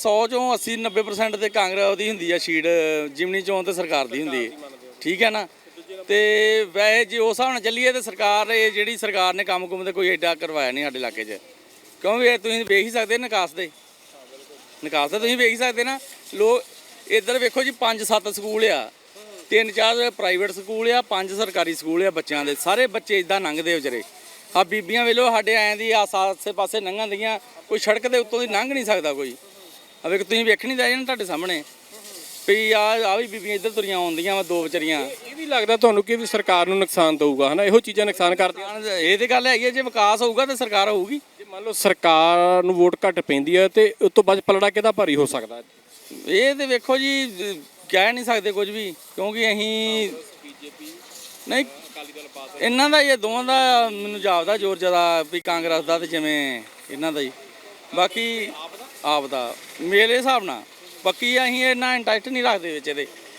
100 ਚੋਂ 80 90% ਤੇ ਕਾਂਗਰਸ ਦੀ ਹੁੰਦੀ ਆ ਸ਼ੀਟ, ਜਿਮਨੀ ਚੋਂ ਤੇ ਸਰਕਾਰ ਦੀ ਹੁੰਦੀ ਹੈ ਠੀਕ ਹੈ ਨਾ? ਤੇ ਵੈਸੇ ਜੇ ਉਸ ਹਿਸਾਬ ਨਾਲ ਚੱਲੀਏ ਤੇ ਸਰਕਾਰ ਇਹ ਜਿਹੜੀ ਸਰਕਾਰ ਨੇ ਕੰਮ ਕੁਮ ਤੇ ਕੋਈ ਐਡਾ ਕਰਵਾਇਆ ਨਹੀਂ ਸਾਡੇ ਇਲਾਕੇ 'ਚ। ਕਿਉਂਕਿ ਇਹ ਤੁਸੀਂ ਵੇਖ ਹੀ ਸਕਦੇ ਨਿਕਾਸ ਦੇ? ਨਿਕਾਸ ਤਾਂ ਤੁਸੀਂ ਵੇਖ ਹੀ ਸਕਦੇ ਨਾ? ਲੋਕ ਇੱਧਰ ਵੇਖੋ ਜੀ ਪੰਜ ਸੱਤ ਸਕੂਲ ਆ। ਤਿੰਨ ਚਾਰ ਪ੍ਰਾਈਵੇਟ ਸਕੂਲ ਆ, ਪੰਜ ਸਰਕਾਰੀ ਸਕੂਲ ਆ ਬੱਚਿਆਂ ਦੇ। ਸਾਰੇ ਬੱਚੇ ਇਦਾਂ ਲੰਘਦੇ ਵਿਚਾਰੇ। ਆ ਬੀਬੀਆਂ ਵੇਲੋ ਸਾਡੇ ਆਏ ਦੀ ਆਸ ਆਸੇ ਪਾਸੇ ਲੰਘਣ ਦੀਆਂ, ਕੋਈ ਸੜਕ ਦੇ ਉੱਤੋਂ ਦੀ ਲੰਘ ਨਹੀਂ ਸਕਦਾ ਕੋਈ। ਆ ਵੇਖ ਤੁਸੀਂ ਵੇਖਣੀ ਤਾਂ ਜਾਣ ਤੁਹਾਡੇ ਸਾਹਮਣੇ। ਵੀ ਆ ਆ ਵੀ ਬੀਬੀਆਂ ਇੱਧਰ ਤੁਰੀਆਂ ਆਉਂਦੀਆਂ ਵਾ ਦੋ ਵਿਚਾਰੀਆਂ। ਇਹ ਵੀ ਲੱਗਦਾ ਤੁਹਾਨੂੰ ਕਿ ਵੀ ਸਰਕਾਰ ਨੂੰ ਨੁਕਸਾਨ ਦਊਗਾ ਹਨਾ? ਇਹੋ ਚੀਜ਼ਾਂ ਨੁਕਸਾਨ ਕਰਦੀਆਂ ਇਹ ਤੇ ਗੱਲ ਹੈਗੀ ਹੈ ਜੇ ਵਿਕਾਸ ਹੋਊਗਾ ਤਾਂ ਸਰਕਾਰ ਹੋਊਗੀ। ਜੇ ਮੰਨ ਲਓ ਸਰਕਾਰ ਨੂੰ ਵੋਟ ਘੱਟ ਪੈਂਦੀ ਹੈ ਤੇ ਉਸ ਤੋਂ ਬਾਅਦ ਪਲੜਾ ਕਿਹਦਾ ਭਾਰੀ ਹੋ ਸਕਦਾ? ਇਹ ਤੇ ਵੇਖੋ ਜੀ ਕਹਿ ਨਹੀਂ ਸਕਦੇ ਕੁਝ ਵੀ ਕਿਉਂਕਿ ਅਸੀਂ ਨਹੀਂ ਇਹਨਾਂ ਦਾ ਇਹ ਦੋਵਾਂ ਦਾ ਮੈਨੂੰ ਜਾਪਦਾ ਜ਼ੋਰ ਜ਼ਿਆਦਾ ਵੀ ਕਾਂਗਰਸ ਦਾ ਤੇ ਜਿਵੇਂ ਇਹਨਾਂ ਦਾ ਹੀ। ਬਾਕੀ ਆਪ ਦਾ ਮੇਰੇ ਹਿਸਾਬ ਨਾਲ। ਪੱਕੀ ਅਸੀਂ ਇਹਨਾਂ ਇੰਟਰਸਟ ਨਹੀਂ ਰੱਖਦੇ ਵਿੱਚ ਇਹਦੇ।